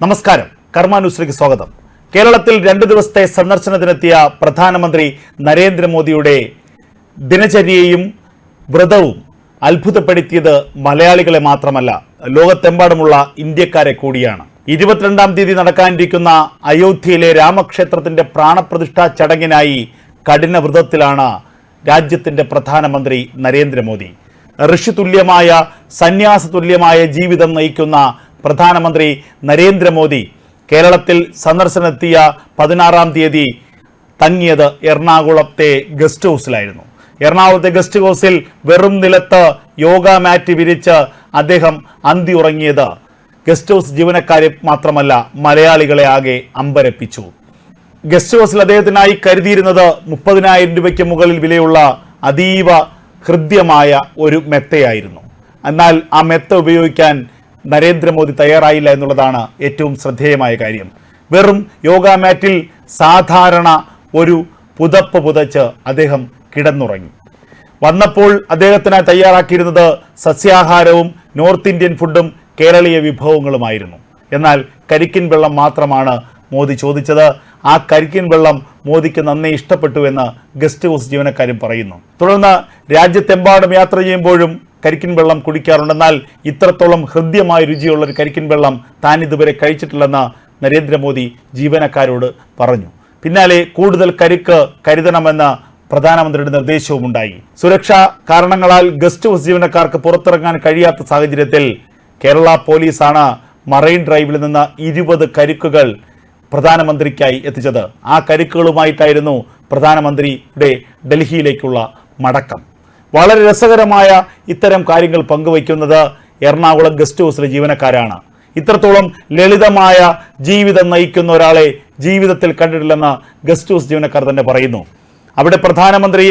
നമസ്കാരം. കർമാന്യൂസിലേക്ക് സ്വാഗതം. കേരളത്തിൽ രണ്ടു ദിവസത്തെ സന്ദർശനത്തിനെത്തിയ പ്രധാനമന്ത്രി നരേന്ദ്രമോദിയുടെ ദിനചര്യയും വ്രതവും അത്ഭുതപ്പെടുത്തിയത് മലയാളികളെ മാത്രമല്ല ലോകത്തെമ്പാടുമുള്ള ഇന്ത്യക്കാരെ കൂടിയാണ്. ഇരുപത്തിരണ്ടാം തീയതി നടക്കാനിരിക്കുന്ന അയോധ്യയിലെ രാമക്ഷേത്രത്തിന്റെ പ്രാണപ്രതിഷ്ഠാ ചടങ്ങിനായി കഠിന വ്രതത്തിലാണ് രാജ്യത്തിന്റെ പ്രധാനമന്ത്രി നരേന്ദ്രമോദി. ഋഷിതുല്യമായ സന്യാസ തുല്യമായ ജീവിതം നയിക്കുന്ന പ്രധാനമന്ത്രി നരേന്ദ്രമോദി കേരളത്തിൽ സന്ദർശനത്തിയ പതിനാറാം തീയതി തങ്ങിയത് എറണാകുളത്തെ ഗസ്റ്റ് ഹൗസിലായിരുന്നു. എറണാകുളത്തെ ഗസ്റ്റ് ഹൗസിൽ വെറും നിലത്ത് യോഗ മാറ്റ് വിരിച്ച് അദ്ദേഹം അന്തി ഉറങ്ങിയത്. ഗസ്റ്റ് ഹൗസ് ജീവനക്കാരെ മാത്രമല്ല മലയാളികളെ ആകെ അമ്പരപ്പിച്ചു. ഗസ്റ്റ് ഹൗസിൽ അദ്ദേഹത്തിനായി കരുതിയിരുന്നത് മുപ്പതിനായിരം രൂപയ്ക്ക് മുകളിൽ വിലയുള്ള അതീവ ഹൃദ്യമായ ഒരു മെത്തയായിരുന്നു. എന്നാൽ ആ മെത്ത ഉപയോഗിക്കാൻ നരേന്ദ്രമോദി തയ്യാറായില്ല എന്നുള്ളതാണ് ഏറ്റവും ശ്രദ്ധേയമായ കാര്യം. വെറും യോഗ മാറ്റിൽ സാധാരണ ഒരു പുതപ്പ് പുതച്ച് അദ്ദേഹം കിടന്നുറങ്ങി. വന്നപ്പോൾ അദ്ദേഹത്തിനായി തയ്യാറാക്കിയിരുന്നത് സസ്യാഹാരവും നോർത്ത് ഇന്ത്യൻ ഫുഡും കേരളീയ വിഭവങ്ങളുമായിരുന്നു. എന്നാൽ കരിക്കിൻ വെള്ളം മാത്രമാണ് മോദി ചോദിച്ചത്. ആ കരിക്കിൻ വെള്ളം മോദിക്ക് നന്നേ ഇഷ്ടപ്പെട്ടു എന്ന് ഗസ്റ്റ് ഹൗസ് ജീവനക്കാരും പറയുന്നു. തുടർന്ന് രാജ്യത്തെമ്പാടും യാത്ര ചെയ്യുമ്പോഴും കരിക്കിൻ വെള്ളം കുടിക്കാറുണ്ടെന്നാൽ ഇത്രത്തോളം ഹൃദ്യമായ രുചിയുള്ള ഒരു കരിക്കിൻ വെള്ളം താൻ ഇതുവരെ കഴിച്ചിട്ടില്ലെന്ന് നരേന്ദ്രമോദി ജീവനക്കാരോട് പറഞ്ഞു. പിന്നാലെ കൂടുതൽ കരുക്ക് കരുതണമെന്ന് പ്രധാനമന്ത്രിയുടെ നിർദ്ദേശവും ഉണ്ടായി. സുരക്ഷാ കാരണങ്ങളാൽ ഗസ്റ്റ് ഹൗസ് ജീവനക്കാർക്ക് പുറത്തിറങ്ങാൻ കഴിയാത്ത സാഹചര്യത്തിൽ കേരള പോലീസാണ് മറൈൻ ഡ്രൈവിൽ നിന്ന് ഇരുപത് കരുക്കുകൾ പ്രധാനമന്ത്രിക്കായി എത്തിച്ചത്. ആ കരുക്കുകളുമായിട്ടായിരുന്നു പ്രധാനമന്ത്രിയുടെ ഡൽഹിയിലേക്കുള്ള മടക്കം. വളരെ രസകരമായ ഇത്തരം കാര്യങ്ങൾ പങ്കുവയ്ക്കുന്നത് എറണാകുളം ഗസ്റ്റ് ഹൗസിലെ ജീവനക്കാരാണ്. ഇത്രത്തോളം ലളിതമായ ജീവിതം നയിക്കുന്ന ഒരാളെ ജീവിതത്തിൽ കണ്ടിട്ടില്ലെന്ന് ഗസ്റ്റ് ഹൗസ് ജീവനക്കാർ തന്നെ പറയുന്നു. അവിടെ പ്രധാനമന്ത്രി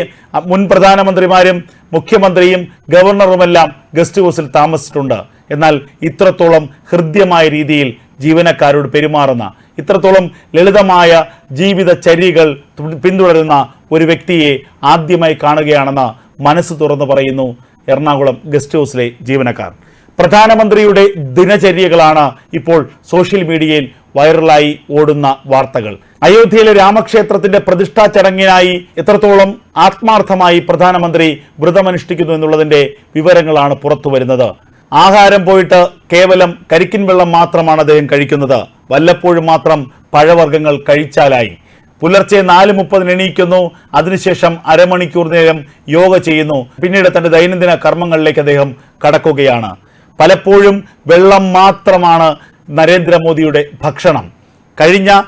മുൻ പ്രധാനമന്ത്രിമാരും മുഖ്യമന്ത്രിയും ഗവർണറുമെല്ലാം ഗസ്റ്റ് ഹൗസിൽ താമസിച്ചിട്ടുണ്ട്. എന്നാൽ ഇത്രത്തോളം ഹൃദ്യമായ രീതിയിൽ ജീവനക്കാരോട് പെരുമാറുന്ന ഇത്രത്തോളം ലളിതമായ ജീവിതചര്യകൾ ചര്യകൾ പിന്തുടരുന്ന ഒരു വ്യക്തിയെ ആദ്യമായി കാണുകയാണെന്ന് മനസ്സ് തുറന്നു പറയുന്നു എറണാകുളം ഗസ്റ്റ് ഹൗസിലെ ജീവനക്കാർ. പ്രധാനമന്ത്രിയുടെ ദിനചര്യകളാണ് ഇപ്പോൾ സോഷ്യൽ മീഡിയയിൽ വൈറലായി ഓടുന്ന വാർത്തകൾ. അയോധ്യയിലെ രാമക്ഷേത്രത്തിന്റെ പ്രതിഷ്ഠാ ചടങ്ങിനായി എത്രത്തോളം ആത്മാർത്ഥമായി പ്രധാനമന്ത്രി വ്രതമനുഷ്ഠിക്കുന്നു എന്നുള്ളതിന്റെ വിവരങ്ങളാണ് പുറത്തു വരുന്നത്. ആഹാരം പോയിട്ട് കേവലം കരിക്കിൻ വെള്ളം മാത്രമാണ് അദ്ദേഹം കഴിക്കുന്നത്. വല്ലപ്പോഴും മാത്രം പഴവർഗങ്ങൾ കഴിച്ചാലായി. പുലർച്ചെ നാല് മുപ്പതിന് എണീക്കുന്നു. അതിനുശേഷം അരമണിക്കൂർ നേരം യോഗ ചെയ്യുന്നു. പിന്നീട് തന്റെ ദൈനംദിന കർമ്മങ്ങളിലേക്ക് അദ്ദേഹം കടക്കുകയാണ്. പലപ്പോഴും വെള്ളം മാത്രമാണ് നരേന്ദ്രമോദിയുടെ ഭക്ഷണം. കഴിഞ്ഞ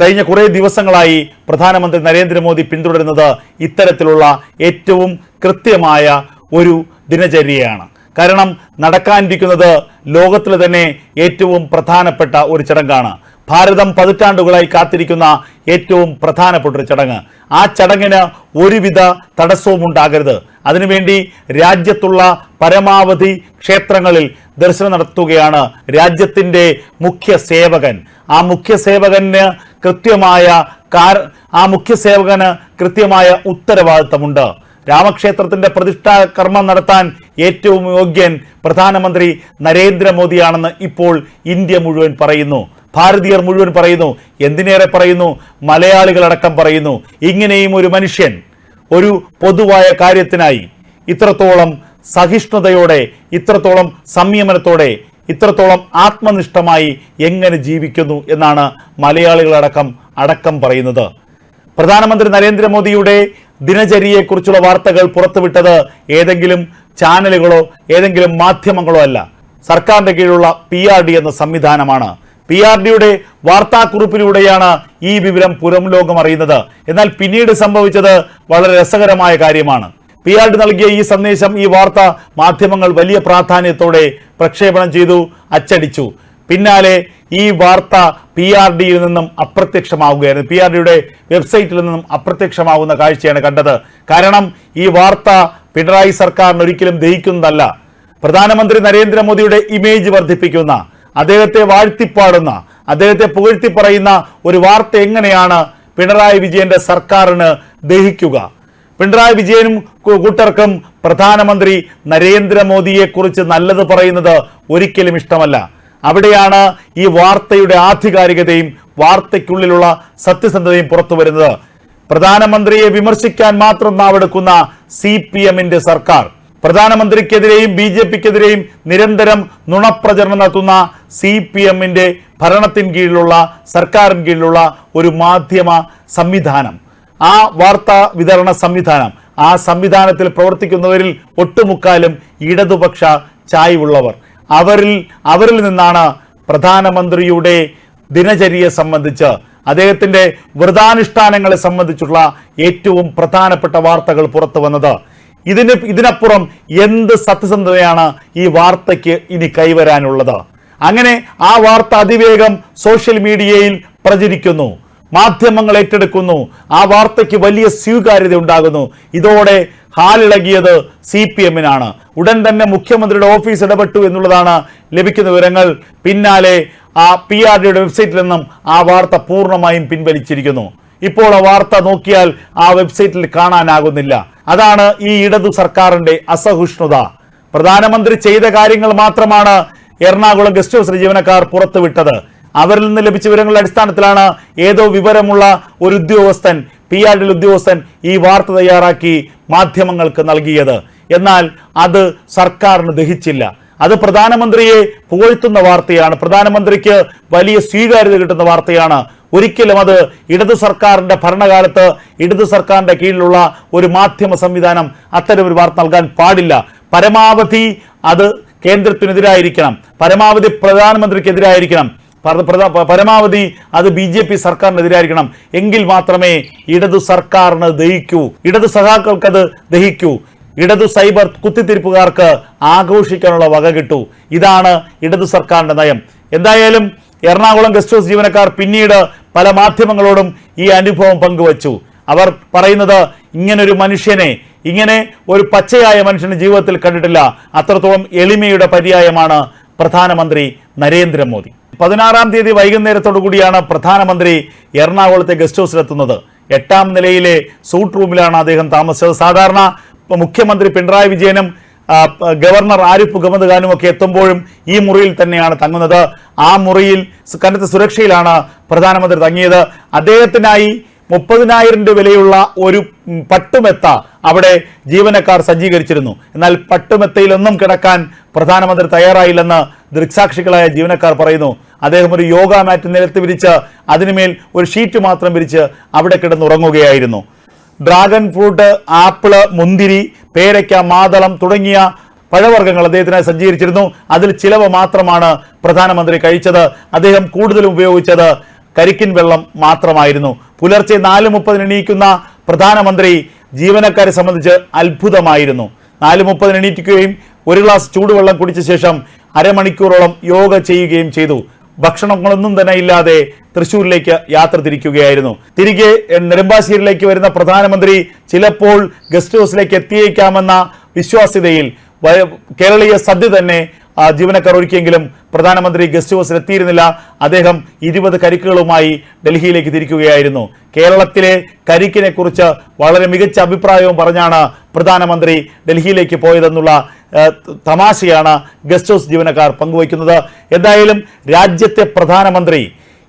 കഴിഞ്ഞ കുറേ ദിവസങ്ങളായി പ്രധാനമന്ത്രി നരേന്ദ്രമോദി പിന്തുടരുന്നത് ഇത്തരത്തിലുള്ള ഏറ്റവും കൃത്യമായ ഒരു ദിനചര്യയാണ്. കാരണം നടക്കാനിരിക്കുന്നത് ലോകത്തിൽ തന്നെ ഏറ്റവും പ്രധാനപ്പെട്ട ഒരു ചടങ്ങാണ്. ഭാരതം പതിറ്റാണ്ടുകളായി കാത്തിരിക്കുന്ന ഏറ്റവും പ്രധാനപ്പെട്ടൊരു ചടങ്ങ്. ആ ചടങ്ങിന് ഒരുവിധ തടസ്സവും ഉണ്ടാകരുത്. അതിനുവേണ്ടി രാജ്യത്തുള്ള പരമാവധി ക്ഷേത്രങ്ങളിൽ ദർശനം നടത്തുകയാണ് രാജ്യത്തിന്റെ മുഖ്യ സേവകൻ. ആ മുഖ്യ സേവകന് കൃത്യമായ കാർ ആ മുഖ്യ സേവകന് കൃത്യമായ ഉത്തരവാദിത്തമുണ്ട്. രാമക്ഷേത്രത്തിന്റെ പ്രതിഷ്ഠാ കർമ്മം നടത്താൻ ഏറ്റവും യോഗ്യൻ പ്രധാനമന്ത്രി നരേന്ദ്രമോദിയാണെന്ന് ഇപ്പോൾ ഇന്ത്യ മുഴുവൻ പറയുന്നു. ഭാരതീയർ മുഴുവൻ പറയുന്നു എന്തിനേറെ പറയുന്നു മലയാളികളടക്കം പറയുന്നു. ഇങ്ങനെയും ഒരു മനുഷ്യൻ ഒരു പൊതുവായ കാര്യത്തിനായി ഇത്രത്തോളം സഹിഷ്ണുതയോടെ ഇത്രത്തോളം സംയമനത്തോടെ ഇത്രത്തോളം ആത്മനിഷ്ഠമായി എങ്ങനെ ജീവിക്കുന്നു എന്നാണ് മലയാളികളടക്കം അടക്കം പറയുന്നത്. പ്രധാനമന്ത്രി നരേന്ദ്രമോദിയുടെ ദിനചര്യയെക്കുറിച്ചുള്ള വാർത്തകൾ പുറത്തുവിട്ടത് ഏതെങ്കിലും ചാനലുകളോ ഏതെങ്കിലും മാധ്യമങ്ങളോ അല്ല. സർക്കാരിന്റെ കീഴിലുള്ള പി എന്ന സംവിധാനമാണ്. പി ആർ ഡിയുടെ വാർത്താക്കുറിപ്പിലൂടെയാണ് ഈ വിവരം പുറം ലോകം അറിയുന്നത്. എന്നാൽ പിന്നീട് സംഭവിച്ചത് വളരെ രസകരമായ കാര്യമാണ്. പി ആർ ഡി നൽകിയ ഈ സന്ദേശം ഈ വാർത്ത മാധ്യമങ്ങൾ വലിയ പ്രാധാന്യത്തോടെ പ്രക്ഷേപണം ചെയ്തു അച്ചടിച്ചു. പിന്നാലെ ഈ വാർത്ത പി ആർ ഡിയിൽ നിന്നും അപ്രത്യക്ഷമാവുകയായിരുന്നു. പി ആർ ഡിയുടെ വെബ്സൈറ്റിൽ നിന്നും അപ്രത്യക്ഷമാവുന്ന കാഴ്ചയാണ് കണ്ടത്. കാരണം ഈ വാർത്ത പിണറായി സർക്കാരിന് ഒരിക്കലും ദഹിക്കുന്നതല്ല. പ്രധാനമന്ത്രി നരേന്ദ്രമോദിയുടെ ഇമേജ് വർദ്ധിപ്പിക്കുന്ന അദ്ദേഹത്തെ വാഴ്ത്തിപ്പാടുന്ന അദ്ദേഹത്തെ പുകഴ്ത്തി പറയുന്ന ഒരു വാർത്ത എങ്ങനെയാണ് പിണറായി വിജയന്റെ സർക്കാരിന് ദഹിക്കുക? പിണറായി വിജയനും കൂട്ടർക്കും പ്രധാനമന്ത്രി നരേന്ദ്രമോദിയെ കുറിച്ച് നല്ലത് പറയുന്നത് ഒരിക്കലും ഇഷ്ടമല്ല. അവിടെയാണ് ഈ വാർത്തയുടെ ആധികാരികതയും വാർത്തയ്ക്കുള്ളിലുള്ള സത്യസന്ധതയും പുറത്തു വരുന്നത്. പ്രധാനമന്ത്രിയെ വിമർശിക്കാൻ മാത്രം നാവെടുക്കുന്ന സി പി സർക്കാർ പ്രധാനമന്ത്രിക്കെതിരെയും ബി ജെ പിക്കെതിരെയും നിരന്തരം നുണപ്രചരണം നടത്തുന്ന സി പി എമ്മിന്റെ ഭരണത്തിന് കീഴിലുള്ള സർക്കാരിന് കീഴിലുള്ള ഒരു മാധ്യമ സംവിധാനം. ആ വാർത്താ വിതരണ സംവിധാനം ആ സംവിധാനത്തിൽ പ്രവർത്തിക്കുന്നവരിൽ ഒട്ടുമുക്കാലും ഇടതുപക്ഷ ചായ്വുള്ളവർ. അവരിൽ അവരിൽ നിന്നാണ് പ്രധാനമന്ത്രിയുടെ ദിനചര്യയെ സംബന്ധിച്ച് അദ്ദേഹത്തിന്റെ വ്രതാനുഷ്ഠാനങ്ങളെ സംബന്ധിച്ചുള്ള ഏറ്റവും പ്രധാനപ്പെട്ട വാർത്തകൾ പുറത്തു വന്നത് ഇതിന് ഇതിനപ്പുറം എന്ത് സത്യസന്ധതയാണ് ഈ വാർത്തയ്ക്ക് ഇനി കൈവരാനുള്ളത്? അങ്ങനെ ആ വാർത്ത അതിവേഗം സോഷ്യൽ മീഡിയയിൽ പ്രചരിക്കുന്നു. മാധ്യമങ്ങൾ ഏറ്റെടുക്കുന്നു. ആ വാർത്തയ്ക്ക് വലിയ സ്വീകാര്യത ഉണ്ടാകുന്നു. ഇതോടെ ഹാലിളകിയത് സി പി എമ്മിനാണ് ഉടൻ തന്നെ മുഖ്യമന്ത്രിയുടെ ഓഫീസ് ഇടപെട്ടു എന്നുള്ളതാണ് ലഭിക്കുന്ന വിവരങ്ങൾ. പിന്നാലെ ആ പി ആർ ഡിയുടെ വെബ്സൈറ്റിൽ നിന്നും ആ വാർത്ത പൂർണമായും പിൻവലിച്ചിരിക്കുന്നു. ഇപ്പോൾ ആ വാർത്ത നോക്കിയാൽ ആ വെബ്സൈറ്റിൽ കാണാനാകുന്നില്ല. അതാണ് ഈ ഇടതു സർക്കാരിന്റെ അസഹിഷ്ണുത. പ്രധാനമന്ത്രി ചെയ്ത കാര്യങ്ങൾ മാത്രമാണ് എറണാകുളം ഗസ്റ്റ് ഹൗസിലെ ജീവനക്കാർ പുറത്തുവിട്ടത്. അവരിൽ നിന്ന് ലഭിച്ച വിവരങ്ങളുടെ അടിസ്ഥാനത്തിലാണ് ഏതോ വിവരമുള്ള ഒരു ഉദ്യോഗസ്ഥൻ പി ആർ ഡി ഉദ്യോഗസ്ഥൻ ഈ വാർത്ത തയ്യാറാക്കി മാധ്യമങ്ങൾക്ക് നൽകിയത്. എന്നാൽ അത് സർക്കാരിന് ദഹിച്ചില്ല. അത് പ്രധാനമന്ത്രിയെ പുകഴ്ത്തുന്ന വാർത്തയാണ്. പ്രധാനമന്ത്രിക്ക് വലിയ സ്വീകാര്യത കിട്ടുന്ന വാർത്തയാണ് ഒരിക്കലും അത് ഇടതു സർക്കാരിന്റെ ഭരണകാലത്ത് ഇടതു സർക്കാരിന്റെ കീഴിലുള്ള ഒരു മാധ്യമ സംവിധാനം അത്തരം ഒരു വാർത്ത നൽകാൻ പാടില്ല. പരമാവധി അത് കേന്ദ്രത്തിനെതിരായിരിക്കണം. പരമാവധി പ്രധാനമന്ത്രിക്കെതിരായിരിക്കണം. പരമാവധി അത് ബി ജെ പി സർക്കാരിനെതിരായിരിക്കണം. എങ്കിൽ മാത്രമേ ഇടതു സർക്കാരിന് ദഹിക്കൂ. ഇടതു സഹാക്കൾക്ക് അത് ദഹിക്കൂ. ഇടതു സൈബർ കുത്തിത്തിരിപ്പുകാർക്ക് ആഘോഷിക്കാനുള്ള വക കിട്ടൂ. ഇതാണ് ഇടതു സർക്കാരിന്റെ നയം. എന്തായാലും എറണാകുളം ഗസ്റ്റ് ഹൗസ് ജീവനക്കാർ പിന്നീട് പല മാധ്യമങ്ങളോടും ഈ അനുഭവം പങ്കുവച്ചു. അവർ പറയുന്നത് ഇങ്ങനൊരു മനുഷ്യനെ ഇങ്ങനെ ഒരു പച്ചയായ മനുഷ്യനെ ജീവിതത്തിൽ കണ്ടിട്ടില്ല. അത്രത്തോളം എളിമയുടെ പര്യായമാണ് പ്രധാനമന്ത്രി നരേന്ദ്രമോദി. പതിനാറാം തീയതി വൈകുന്നേരത്തോടു കൂടിയാണ് പ്രധാനമന്ത്രി എറണാകുളത്തെ ഗസ്റ്റ് ഹൗസിലെത്തുന്നത്. എട്ടാം നിലയിലെ സൂട്ട് റൂമിലാണ് അദ്ദേഹം താമസിച്ചത്. സാധാരണ മുഖ്യമന്ത്രി പിണറായി വിജയനും ഗവർണർ ആരിഫ് മുഹമ്മദ് ഖാനും ഒക്കെ എത്തുമ്പോഴും ഈ മുറിയിൽ തന്നെയാണ് തങ്ങുന്നത്. ആ മുറിയിൽ കനത്ത സുരക്ഷയിലാണ് പ്രധാനമന്ത്രി തങ്ങിയത്. അദ്ദേഹത്തിനായി മുപ്പതിനായിരം രൂപ വിലയുള്ള ഒരു പട്ടുമെത്ത അവിടെ ജീവനക്കാർ സജ്ജീകരിച്ചിരുന്നു. എന്നാൽ പട്ടുമെത്തയിലൊന്നും കിടക്കാൻ പ്രധാനമന്ത്രി തയ്യാറായില്ലെന്ന് ദൃക്സാക്ഷികളായ ജീവനക്കാർ പറയുന്നു. അദ്ദേഹം ഒരു യോഗ മാറ്റ് നിലത്ത് വിരിച്ച് അതിനുമേൽ ഒരു ഷീറ്റ് മാത്രം വിരിച്ച് അവിടെ കിടന്നുറങ്ങുകയായിരുന്നു. ഡ്രാഗൺ ഫ്രൂട്ട് ആപ്പിൾ മുന്തിരി പേരയ്ക്ക മാതളം തുടങ്ങിയ പഴവർഗങ്ങൾ അദ്ദേഹത്തിനായി സഞ്ചരിച്ചിരുന്നു. അതിൽ ചിലവ് മാത്രമാണ് പ്രധാനമന്ത്രി കഴിച്ചത്. അദ്ദേഹം കൂടുതലും ഉപയോഗിച്ചത് കരിക്കിൻ വെള്ളം മാത്രമായിരുന്നു. പുലർച്ചെ നാല് മുപ്പതിന് എണീക്കുന്ന പ്രധാനമന്ത്രി ജീവനക്കാരെ സംബന്ധിച്ച് അത്ഭുതമായിരുന്നു. നാല് മുപ്പതിന് എണീറ്റിക്കുകയും ഒരു ഗ്ലാസ് ചൂടുവെള്ളം കുടിച്ച ശേഷം അരമണിക്കൂറോളം യോഗ ചെയ്യുകയും ചെയ്തു. ഭക്ഷണങ്ങളൊന്നും തന്നെ ഇല്ലാതെ തൃശ്ശൂരിലേക്ക് യാത്ര തിരിക്കുകയായിരുന്നു. തിരികെ നെടുമ്പാശ്ശേരിയിലേക്ക് വരുന്ന പ്രധാനമന്ത്രി ചിലപ്പോൾ ഗസ്റ്റ് ഹൗസിലേക്ക് എത്തിയേക്കാമെന്ന വിശ്വാസ്യതയിൽ കേരളീയ സദ്യ തന്നെ ജീവനക്കാർ ഒരുക്കിയെങ്കിലും പ്രധാനമന്ത്രി ഗസ്റ്റ് ഹൗസിൽ എത്തിയിരുന്നില്ല. അദ്ദേഹം ഇരുപത് കരിക്കുകളുമായി ഡൽഹിയിലേക്ക് തിരിക്കുകയായിരുന്നു. കേരളത്തിലെ കരിക്കിനെ കുറിച്ച് വളരെ മികച്ച അഭിപ്രായവും പറഞ്ഞാണ് പ്രധാനമന്ത്രി ഡൽഹിയിലേക്ക് പോയതെന്നുള്ള തമാശയാണ് ഗസ്റ്റ് ഹൗസ് ജീവനക്കാർ പങ്കുവയ്ക്കുന്നത്. എന്തായാലും രാജ്യത്തെ പ്രധാനമന്ത്രി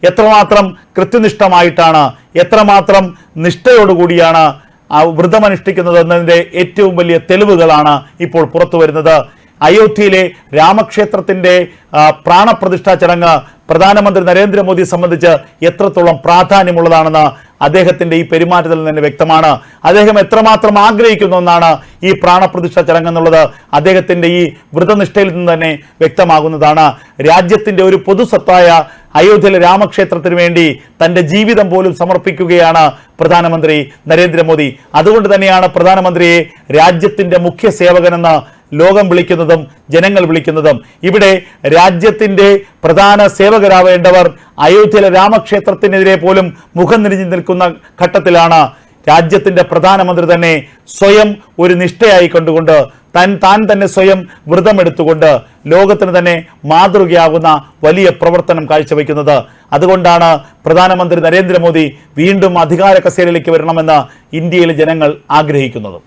എത്രമാത്രം കൃത്യനിഷ്ഠമായിട്ടാണ് എത്രമാത്രം നിഷ്ഠയോടുകൂടിയാണ് വ്രതമനുഷ്ഠിക്കുന്നത് എന്നതിന്റെ ഏറ്റവും വലിയ തെളിവുകളാണ് ഇപ്പോൾ പുറത്തു വരുന്നത് അയോധ്യയിലെ രാമക്ഷേത്രത്തിന്റെ ആ, പ്രാണപ്രതിഷ്ഠാ ചടങ്ങ് പ്രധാനമന്ത്രി നരേന്ദ്രമോദി സംബന്ധിച്ച് എത്രത്തോളം പ്രാധാന്യമുള്ളതാണെന്ന് അദ്ദേഹത്തിന്റെ ഈ പെരുമാറ്റത്തിൽ നിന്ന് വ്യക്തമാണ്. അദ്ദേഹം എത്രമാത്രം ആഗ്രഹിക്കുന്ന ഒന്നാണ് ഈ പ്രാണപ്രതിഷ്ഠ ചടങ്ങ് എന്നുള്ളത് അദ്ദേഹത്തിന്റെ ഈ വ്രതനിഷ്ഠയിൽ നിന്ന് തന്നെ വ്യക്തമാകുന്നതാണ്. രാജ്യത്തിന്റെ ഒരു പൊതുസ്വത്തായ അയോധ്യയിലെ രാമക്ഷേത്രത്തിന് വേണ്ടി തന്റെ ജീവിതം പോലും സമർപ്പിക്കുകയാണ് പ്രധാനമന്ത്രി നരേന്ദ്രമോദി. അതുകൊണ്ട് തന്നെയാണ് പ്രധാനമന്ത്രിയെ രാജ്യത്തിന്റെ മുഖ്യ സേവകനെന്ന് ലോകം വിളിക്കുന്നതും ജനങ്ങൾ വിളിക്കുന്നതും. ഇവിടെ രാജ്യത്തിന്റെ പ്രധാന സേവകരാവേണ്ടവർ അയോധ്യയിലെ രാമക്ഷേത്രത്തിനെതിരെ പോലും മുഖം നിരിഞ്ഞു നിൽക്കുന്ന ഘട്ടത്തിലാണ് രാജ്യത്തിന്റെ പ്രധാനമന്ത്രി തന്നെ സ്വയം ഒരു നിഷ്ഠയായി കണ്ടുകൊണ്ട് താൻ താൻ തന്നെ സ്വയം വ്രതമെടുത്തുകൊണ്ട് ലോകത്തിന് തന്നെ മാതൃകയാകുന്ന വലിയ പ്രവർത്തനം കാഴ്ചവെക്കുന്നത്. അതുകൊണ്ടാണ് പ്രധാനമന്ത്രി നരേന്ദ്രമോദി വീണ്ടും അധികാര കസേരയിലേക്ക് വരണമെന്ന് ഇന്ത്യയിലെ ജനങ്ങൾ ആഗ്രഹിക്കുന്നത്.